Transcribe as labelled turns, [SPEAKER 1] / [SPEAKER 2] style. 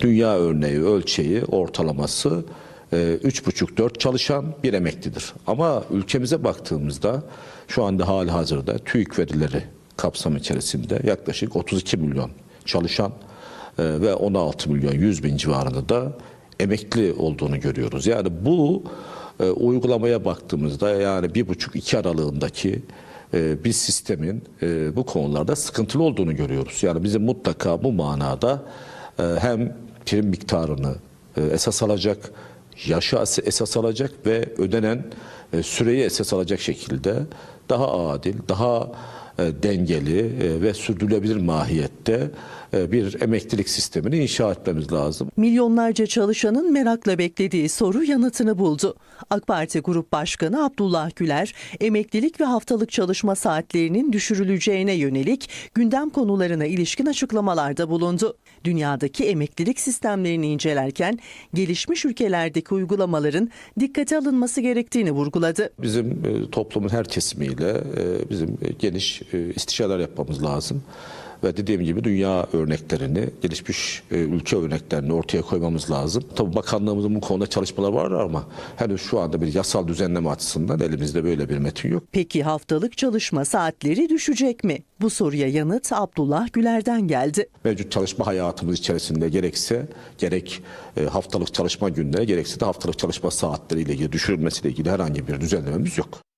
[SPEAKER 1] Dünya örneği, ölçeği, ortalaması e, 3,5-4 çalışan bir emeklidir. Ama ülkemize baktığımızda şu anda hali hazırda TÜİK verileri kapsamı içerisinde yaklaşık 32 milyon çalışan e, ve 16 milyon 100 bin civarında da emekli olduğunu görüyoruz. Yani bu e, uygulamaya baktığımızda yani bir buçuk iki aralığındaki e, bir sistemin e, bu konularda sıkıntılı olduğunu görüyoruz. Yani bizim mutlaka bu manada e, hem prim miktarını e, esas alacak, yaşı as- esas alacak ve ödenen e, süreyi esas alacak şekilde daha adil, daha dengeli e, ve sürdürülebilir mahiyette e, bir emeklilik sistemini inşa etmemiz lazım.
[SPEAKER 2] Milyonlarca çalışanın merakla beklediği soru yanıtını buldu. AK Parti Grup Başkanı Abdullah Güler, emeklilik ve haftalık çalışma saatlerinin düşürüleceğine yönelik gündem konularına ilişkin açıklamalarda bulundu. Dünyadaki emeklilik sistemlerini incelerken gelişmiş ülkelerdeki uygulamaların dikkate alınması gerektiğini vurguladı.
[SPEAKER 1] Bizim e, toplumun her kesimiyle e, bizim e, geniş e, istişareler yapmamız lazım. Ve dediğim gibi dünya örneklerini, gelişmiş e, ülke örneklerini ortaya koymamız lazım. Tabii bakanlığımızın bu konuda çalışmalar var ama henüz şu anda bir yasal düzenleme açısından elimizde böyle bir metin yok.
[SPEAKER 2] Peki haftalık çalışma saatleri düşecek mi? Bu soruya yanıt Abdullah Güler'den geldi.
[SPEAKER 1] Mevcut çalışma hayatımız içerisinde gerekse gerek e, haftalık çalışma günleri gerekse de haftalık çalışma saatleriyle ilgili düşürülmesiyle ilgili herhangi bir düzenlememiz yok.